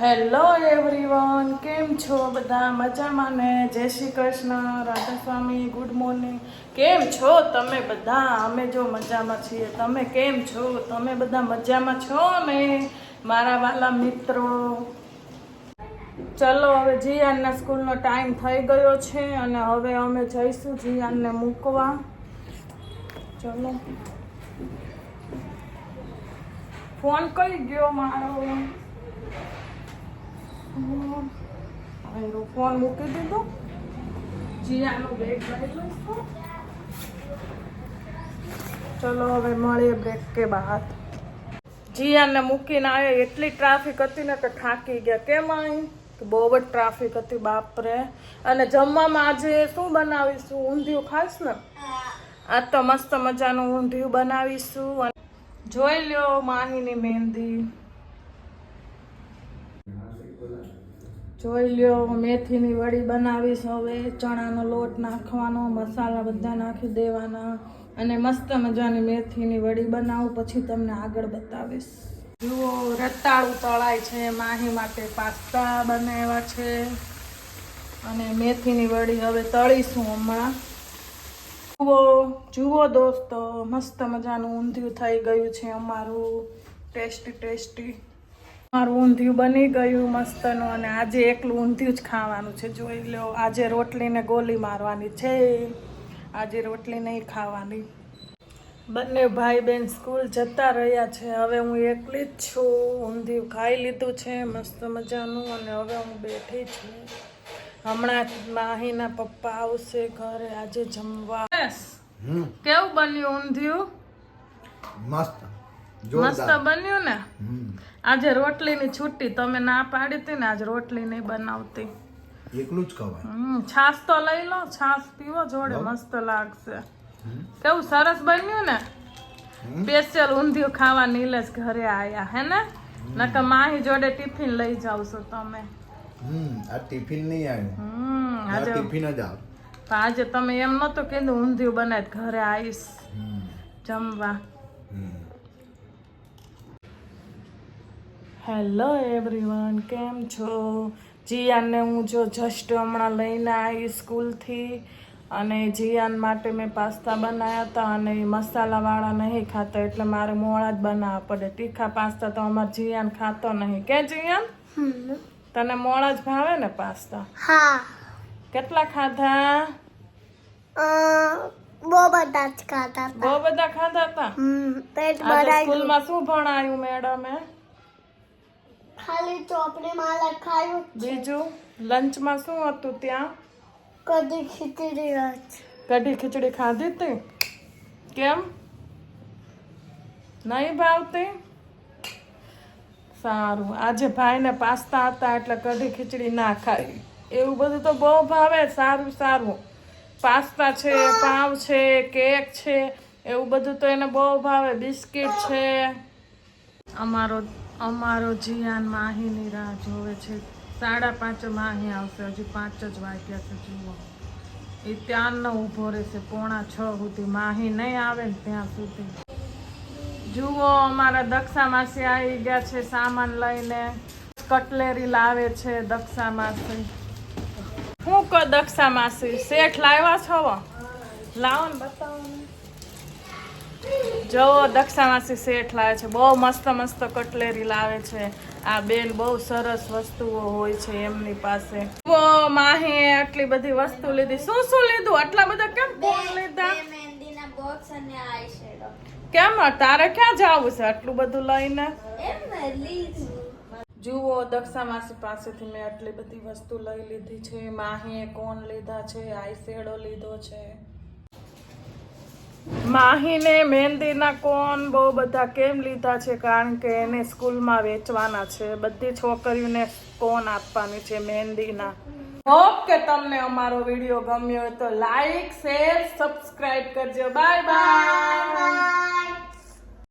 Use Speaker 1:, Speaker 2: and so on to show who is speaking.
Speaker 1: Hello everyone કેમ છો? બધા મજામાં ને? જય શ્રી કૃષ્ણ રાધા સ્વામી ગુડ મોર્નિંગ કેમ છો તમે બધા? અમે જો મજામાં છીએ. તમે કેમ છો? તમે બધા મજામાં છો ને? મારા વાલા મિત્રો. ચલો, હવે જીયાનના સ્કૂલનો ટાઈમ થઈ ગયો છે અને હવે અમે જઈશું જીયાનને મૂકવા. ચલો. ફોન કઈ ગયો મારો? હવે ફોન મૂકી દીધો. જીયાનો બેગ ચલો હવે મળીએ બ્રેક કે બહાર જીયાને મૂકીને આવ્યા એટલી ટ્રાફિક હતી ને કે થાકી ગયા. કેમ આવી કે બહુ જ ટ્રાફિક હતી, બાપરે. અને જમવામાં આજે શું બનાવીશું? ઊંધિયું ખાસ ને? આ તો મસ્ત મજાનું ઊંધિયું બનાવીશું. જોઈ લ્યો માહીની મહેંદી. જોઈ લ્યો મેથીની વડી બનાવીશ હવે, ચણાનો લોટ નાખવાનો, મસાલા બધા નાખી દેવાના અને મસ્ત મજાની મેથીની વડી બનાવું, પછી તમને આગળ બતાવીશ. જુઓ, રતાળું તળાય છે, માહી માટે પાસ્તા બનાવ્યા છે. અને મેથીની વડી હવે તળીશું હમણાં. જુઓ જુઓ દોસ્તો, મસ્ત મજાનું ઊંધિયું થઈ ગયું છે અમારું. Tasty tasty. મારું ઊંધિયું બની ગયું મસ્તનું અને આજે એકલું ઊંધિયું જ ખાવાનું છે. જોઈ લો આજે રોટલીને ગોલી મારવાની છે. આજે રોટલી નહીં ખાવાની. બંને ભાઈ બહેન સ્કૂલ જતા રહ્યા છે. હવે હું એકલી જ છું. ઊંધિયું ખાઈ લીધું છે મસ્ત મજાનું અને હવે હું બેઠી છું. હમણાં જ માહીના પપ્પા આવશે ઘરે આજે જમવા. કેવું બન્યું ઊંધિયું?
Speaker 2: મસ્ત.
Speaker 1: મસ્ત બન્યું ને? આજે રોટલીની છુટ્ટી. તમે ના પાડી હતી ને આજે રોટલી નહીં બનાવતી.
Speaker 2: એકલું જ ખવાય.
Speaker 1: છાસ તો લઈ લો છાશ પીવો જોડે મસ્ત લાગશે. કેવું સરસ બન્યું ને? સ્પેશિયલ ઊંધિયું ખાવા નીલેશ ઘરે આયા હે ને? નકર માહી જોડે ટિફિન લઈ જાવશો તમે.
Speaker 2: હમ આ ટિફિન નહીં આવ્યું
Speaker 1: હમ આજે
Speaker 2: ટિફિન જ આવ.
Speaker 1: આજે તમે એમ નતું કીધું ઊંધિયું બનાવી ઘરે આવીશ. જમવા. હેલો એવરીવન કેમ છો? જીયાનને હું જો જસ્ટ હમણાં લઈને આવી સ્કૂલથી અને જીયાન માટે મેં પાસ્તા બનાવ્યા હતા અને મસાલાવાળા નહીં ખાતા એટલે મારે મોળા જ બનાવવા પડે. તીખા પાસ્તા તો અમારે જીયાન ખાતો નહીં. કે જીયાન? તને મોળા જ ભાવે ને પાસ્તા?
Speaker 3: હા.
Speaker 1: કેટલા ખાધા?
Speaker 3: બહુ બધા જ ખાધા
Speaker 1: બહુ બધા ખાધા હતા?
Speaker 3: પેટ ભરાઈ
Speaker 1: સ્કૂલમાં શું ભણાયું મેડમે?
Speaker 3: ખાલી ચોપડીમાં લખાયું
Speaker 1: બીજું? લંચમાં શું હતું ત્યાં?
Speaker 3: કઢી ખીચડી
Speaker 1: કઢી ખીચડી ખાધી હતી? કેમ? નહીં ભાવતી? સારું. આજે ભાઈને પાસ્તા હતા એટલે કઢી ખીચડી ના ખાઈ. એવું બધું તો બહુ ભાવે. સારું સારું. પાસ્તા છે પાવ છે કેક છે એવું બધું તો એને બહુ ભાવે. બિસ્કિટ છે. અમારો અમારો જીયાન માહીની રાહ જોવે છે. સાડા પાંચ માહી આવશે, હજી પાંચ જ વાગ્યા છે, જુઓ. એ ત્યાંનો ઊભો રહેશે, પોણા છ સુધી. માહી નહીં આવે ને ત્યાં સુધી. જુઓ, અમારા દક્ષા માસી આવી ગયા છે, સામાન લઈને. કટલેરી લાવે છે દક્ષા માસી. શું કહો, દક્ષા માસી, શેઠ લાવ્યા છો? લાવો ને બતાવો. જો દક્ષામાસી શેઠ લાવે છે બહુ મસ્ત મસ્ત કટલેરી લાવે છે. આ બેન બહુ સરસ વસ્તુઓ હોય છે એમની પાસે. ઓ માહી આટલી બધી વસ્તુ લીધી. શું શું લીધું? આટલા બધા કેમ ફોન લીધા? કેમ? તારે ક્યાં જવું છે આટલું બધું લઈને? જુઓ દક્ષા માસી પાસેથી મેં આટલી બધી વસ્તુ લઈ લીધી છે. માહીએ કોન લીધા છે? આઈશેડો લીધો છે. માહીને મહેંદીના કોન બહુ બધા કેમ લીધા છે? કારણ કે એને સ્કૂલમાં વેચવાના છે. બધી છોકરીઓને કોન આપવાની છે મહેંદીના. હોપ કે તમને અમારો વીડિયો ગમ્યો હોય તો લાઈક શેર સબસ્ક્રાઈબ કરજો. Bye bye